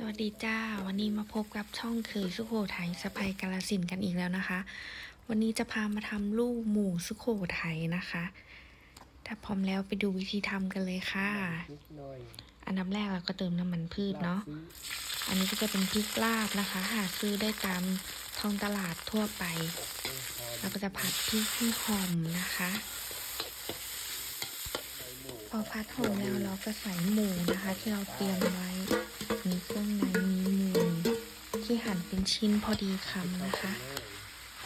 สวัสดีจ้า วันนี้มาพบกับช่องเคยสุโขทัยสะพายกาลสินกันอีกแล้วนะคะ วันนี้จะพามาทำลูกหมูสุโขทัยนะคะถ้าพร้อมแล้วไปดูวิธีทำกันเลยค่ะ อันดับแรกเราก็เติมน้ำมันพืชเนาะอันนี้ก็จะเป็นพริกลาบนะคะ หาซื้อได้ตามท้องตลาดทั่วไปเราก็จะผัดพริกให้หอมนะคะ พอพัดหอมแล้วเราก็ใส่หมูนะคะ ที่เราเตรียมไว้ มีเครื่องในมีหมูที่หั่นเป็นชิ้นพอดีคำนะคะ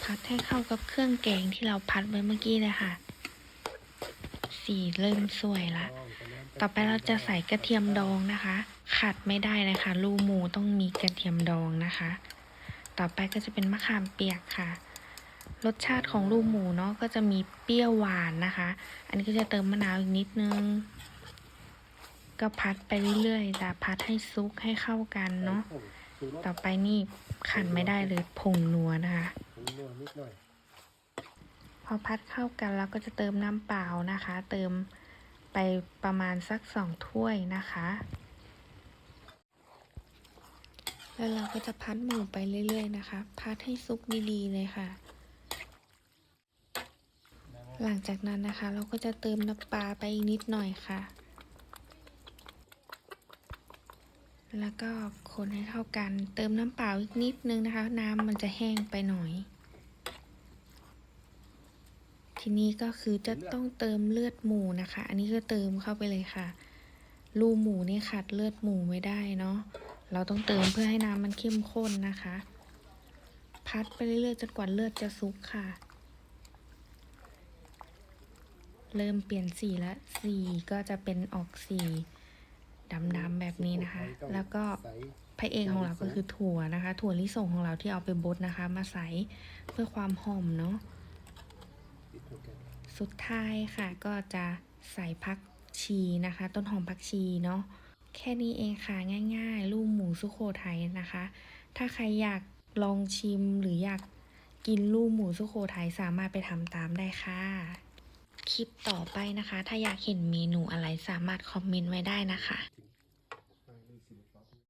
พัดให้เข้ากับเครื่องแกงที่เราพัดไว้เมื่อกี้เลยค่ะ สีเริ่มสวยละ ต่อไปเราจะใส่กระเทียมดองนะคะ ขาดไม่ได้เลยค่ะลูหมูต้องมีกระเทียมดองนะคะ ต่อไปก็จะเป็นมะขามเปียกค่ะรสชาติของลูกหมูเนาะก็จะมีเปรี้ยวหวานนะคะ อันนี้ก็จะเติมมะนาวอีกนิดนึง ก็พัดไปเรื่อยๆแต่พัดให้ซุกให้เข้ากันเนาะซื้อรถต่อไปนี่ขาดไม่ได้เลยผงนัวนะคะผงนัวนิดหน่อยพอพัดเข้ากันแล้วก็จะเติมน้ำเปล่านะคะ เติมไปประมาณสักสองถ้วยนะคะ แล้วเราก็จะพัดหมูไปเรื่อยๆนะคะ พัดให้ซุกดีๆเลยค่ะ หลังจากนั้นนะคะ เราก็จะเติมน้ำปลาไปอีกนิดหน่อยค่ะ แล้วก็คนให้เข้ากัน เติมน้ำเปล่าอีกนิดนึงนะคะ น้ำมันจะแห้งไปหน่อย ทีนี้ก็คือจะต้องเติมเลือดหมูนะคะ อันนี้ก็เติมเข้าไปเลยค่ะลูหมูนี่ขาดเลือดหมูไม่ได้เนาะ เราต้องเติมเพื่อให้น้ำมันเข้มข้นนะคะ พัดไปเรื่อยๆจนกว่าเลือดจะซุกค่ะ เริ่มเปลี่ยนสีแล้วสีก็จะเป็นออกสี ดำๆแบบนี้นะคะ แล้วก็ใส่พระเอกของเราก็คือถั่วนะคะ ถั่วลิสงของเราที่เอาไปบดนะคะ มาใส่เพื่อความหอมเนาะปิดหัวแกงสุดท้ายค่ะก็จะใส่ผักชีนะคะ ต้นหอมผักชีเนาะแค่นี้เองค่ะง่าย ๆ ลูกหมูสุโขทัยนะคะ ถ้าใครอยากลองชิมหรืออยากกินลูกหมูสุโขทัยสามารถไปทำตามได้ค่ะ คลิปต่อไปนะคะ ถ้าอยากเห็นเมนูอะไรสามารถคอมเมนต์ไว้ได้นะคะ